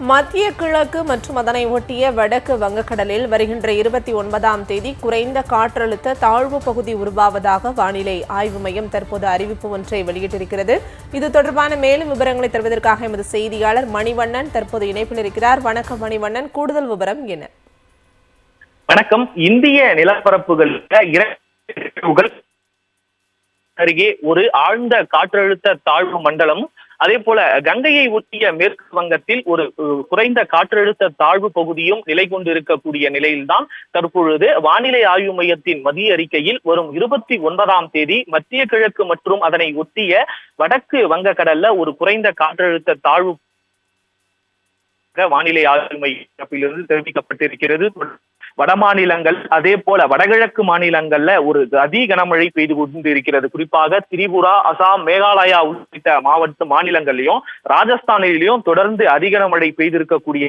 மத்திய கிழக்கு மற்றும் அதனை ஒட்டிய வடக்கு வங்கக்கடலில் வருகின்ற இருபத்தி ஒன்பதாம் தேதி குறைந்த காற்றழுத்த தாழ்வு பகுதி உருவாவதாக வானிலை ஆய்வு மையம் தற்போது அறிவிப்பு ஒன்றை வெளியிட்டிருக்கிறது. இது தொடர்பான மேலும் விவரங்களை தருவதற்காக எமது செய்தியாளர் மணிவண்ணன் தற்போது இணைப்பில் இருக்கிறார். வணக்கம் மணிவண்ணன். கூடுதல் விவரம் என்ன? வணக்கம். இந்திய நிலப்பரப்புகள் அருகே ஒரு ஆழ்ந்த காற்றழுத்த தாழ்வு மண்டலம் அதே போல கங்கையை ஒட்டிய மேற்கு வங்கத்தில் ஒரு குறைந்த காற்றழுத்த தாழ்வு பகுதியும் நிலை கொண்டிருக்கக்கூடிய நிலையில்தான் தற்பொழுது வானிலை ஆய்வு மையத்தின் மதிய அறிக்கையில் வரும் இருபத்தி ஒன்பதாம் தேதி மத்திய கிழக்கு மற்றும் அதனை ஒட்டிய வடக்கு வங்கக்கடல்ல ஒரு குறைந்த காற்றழுத்த தாழ்வு வானிலை ஆய்வு மையத்திலிருந்து தெரிவிக்கப்பட்டிருக்கிறது. வட மாநிலங்கள் அதே போல வடகிழக்கு மாநிலங்கள்ல ஒரு அதி கனமழை பெய்து கொண்டு இருக்கிறது குறிப்பாக திரிபுரா அசாம் மேகாலயா உள்ளிட்ட மாவட்ட மாநிலங்கள்லயும் ராஜஸ்தானிலையும் தொடர்ந்து அதிக கனமழை பெய்திருக்கக்கூடிய